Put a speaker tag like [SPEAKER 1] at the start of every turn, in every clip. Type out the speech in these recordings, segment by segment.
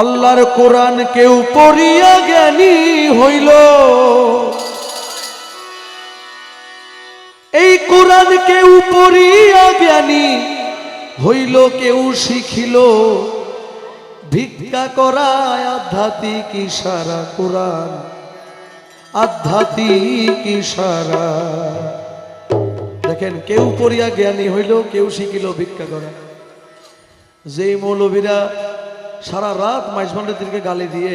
[SPEAKER 1] আল্লাহর কোরআন কেউ পড়িয়া জ্ঞানী হইল। এই কোরআন কেউ পড়িয়া জ্ঞানী হইল, কেউ শিখিল। ভিক্ষা করায় আধ্যাত্মিক ইশারা, কোরআন আধ্যাত্মিক ইশারা। দেখেন, কেউ পড়িয়া জ্ঞানী হইল, কেউ শিখিল, ভিক্ষা করা যেই মৌলবীরা সারা রাত মাইজমান্ডাদেরকে গালি দিয়ে,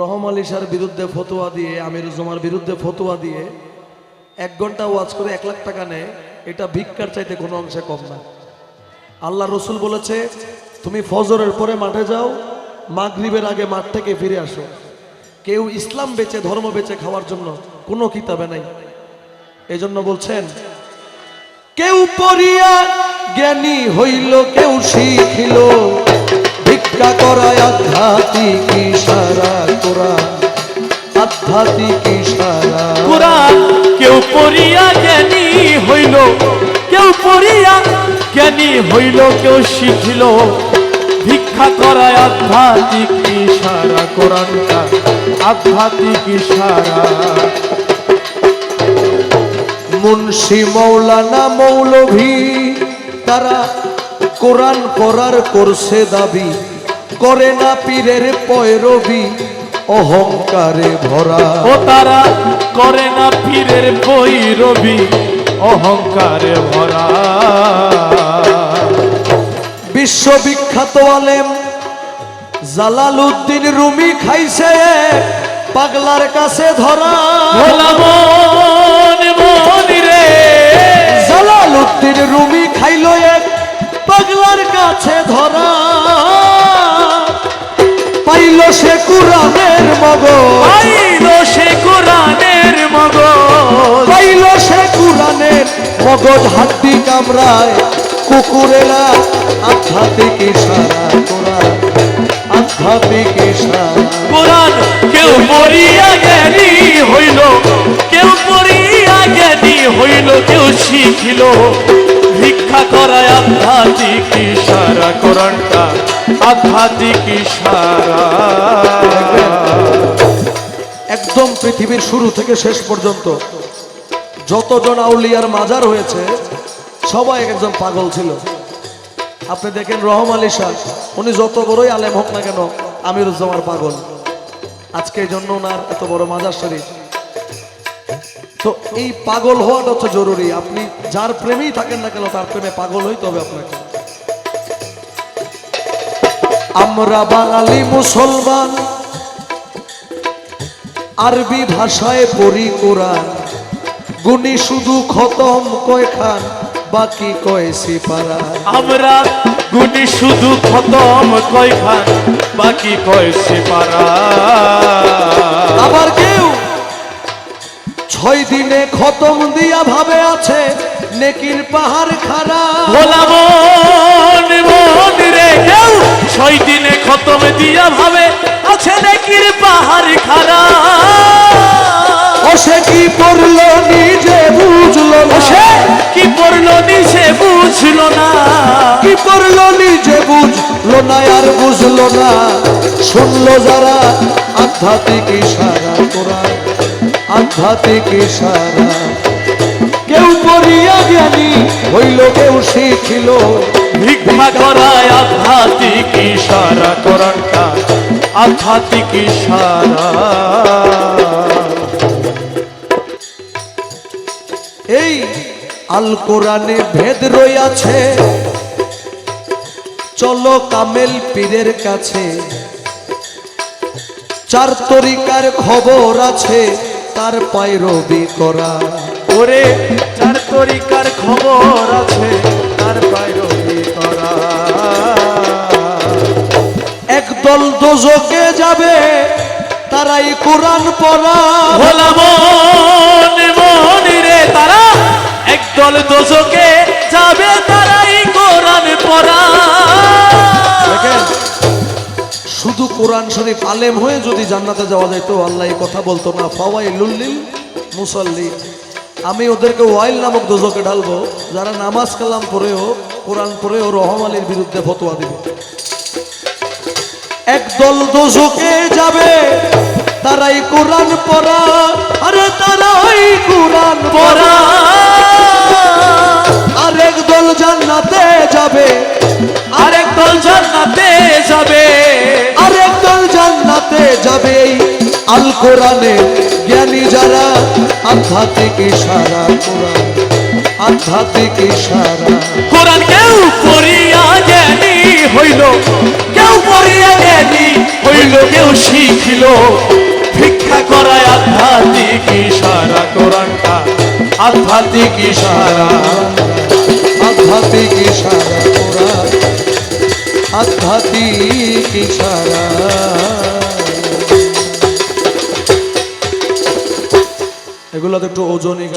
[SPEAKER 1] রহম আলী শাহর বিরুদ্ধে ফতোয়া দিয়ে, আমির জমার বিরুদ্ধে ফতোয়া দিয়ে এক ঘণ্টা ওয়াজ করে এক লাখ টাকা নেয়, এটা ভিক্ষার চাইতে কোনো অংশে কম না। আল্লাহ রসুল বলেছে, তুমি ফজরের পরে মাঠে যাও, মাগরিবের আগে মাঠ থেকে ফিরে আসো। কেউ ইসলাম বেচে, ধর্ম বেচে খাওয়ার জন্য কোনো কিতাবে নাই। এই জন্য বলছেন, কেউ পড়িয়া জ্ঞানী হইল, কেউ শিখিল। ভিক্ষা করায় আধ্যাত্মিক ইশারা কোরআন আধ্যাত্মিক ইশারা।
[SPEAKER 2] কোরআন কেউ পড়িয়া জ্ঞানী হইল কেউ পড়িয়া জ্ঞানী হইল কেউ শিখিল। ভিক্ষা করায় আধ্যাত্মিক ইশারা কোরআনটা আধ্যাত্মিক ইশারা।
[SPEAKER 1] মুন্সি মৌলানা মৌলভী তারা কোরআন করার করছে দাবি। করে না পীরের পয়রবি অহংকারে ভরা।
[SPEAKER 2] ও তারা করে না পীরের বই রবি অহংকারে ভরা।
[SPEAKER 1] বিশ্ববিখ্যাত আলেম জালালউদ্দিন রুমি খাইছে পাগলার কাছে ধরা।
[SPEAKER 2] ভোলা রে।
[SPEAKER 1] জালালউদ্দিন রুমি খাইল এক পাগলার কাছে ধরা। পাইল সে কুরানের মগজ।
[SPEAKER 2] পাইল সে কোরআনের মগজ।
[SPEAKER 1] পাইল সে কুরানের মগজ হাড্ডি কামড়ায় কুকুরেরা আধ্যাত্মিক ইশারা কোরআন আধ্যাত্মিক ইশারা।
[SPEAKER 2] কোরআন কেউ মরিয়া জ্ঞানী হইল। কেউ মরিয়া জ্ঞানী হইল কেউ শিখিল। ভিক্ষা করায় আধ্যাত্মিক ইশারা, কোরআনটা আধ্যাত্মিক ইশারা।
[SPEAKER 1] একদম পৃথিবীর শুরু থেকে শেষ পর্যন্ত যতজন আউলিয়ার মাজার হয়েছে, সবাই এক একজন পাগল ছিল। আপনি দেখেন রহম আলী শাহ, উনি যত বড়ই আলেম হোক না কেন আমিরুজ্জামার পাগল। আজকে এই জন্য ওনার এত বড় মাজার শরীফ। তো এই পাগল হওয়াটা হচ্ছে জরুরি। আপনি যার প্রেমেই থাকেন না কেন, তার প্রেমে পাগল হইতে হবে আপনাকে। আমরা বাঙালি মুসলমান, আরবি ভাষায় পড়ি কোরআন। গুনি শুধু খতম কয় খান, বাকি কয় সিপারা
[SPEAKER 2] আমরা গুনি শুধু খতম কয় খান, বাকি কয় সিপারা
[SPEAKER 1] খতম দিয়া ভাবে আছে নেকির পাহাড় খারা
[SPEAKER 2] ভোলা মন মন রে কেউ ছয় দিনে খতম দিয়া ভাবে আছে নাকির পাহাড় খারা
[SPEAKER 1] সে কি পড়ল নিজে বুঝলো না।
[SPEAKER 2] সে কি পড়ল নিচে বুঝলো না।
[SPEAKER 1] কি পড়ল নিজে বুঝলো না আর বুঝলো না। শুনলো যারা আধ্যাত্মিক ইশারা আধ্যাত্মিক ইশারা কেউ পড়িয়া জ্ঞানী হইল, কেউ শিখিল।
[SPEAKER 2] ভিক্ষা করায়
[SPEAKER 1] এই আল কোরআনে ভেদ রইয়াছে। চলো কামেল পীরের কাছে। চার তরিকার খবর আছে। তার পায়রবি করা।
[SPEAKER 2] ওরে চার তরিকার খবর আছে তার বাইরবি করা।
[SPEAKER 1] একদল দোজকে যাবে তারাই কোরআন পড়া।
[SPEAKER 2] কোরআন
[SPEAKER 1] শরীফ আলেম হয়ে যদি জান্নাতে যাওয়া যায়, তো আল্লাহ কথা বলতো না ফাওয়াই লুল্লিল মুসল্লি আমি ওদেরকে ওয়াইল নামক দোজকে ঢালবো, যারা নামাজ কালাম পড়েও কোরআন পড়েও রহম আলীর বিরুদ্ধে ফতোয়া দিবে। একদল দোজকে যাবে, তারাই কোরআন পড়া, আরে তারাই কোরআন পড়া। আল কোরআনে জ্ঞানী যারা আধ্যাত্মিক ইশারা কোরআন আধ্যাত্মিক ইশারা।
[SPEAKER 2] কোরআন কেউ পড়িয়া জ্ঞানী হইল কেউ পড়িয়া জ্ঞানী হইল কেউ শিখিল। ভিক্ষা করায় আধ্যাত্মিক ইশারা কোরআনটা আধ্যাত্মিক ইশারা।
[SPEAKER 1] আধ্যাত্মিক ইশারা কোরআন আধ্যাত্মিক ইশারা। এগুলো তো একটু ওজনই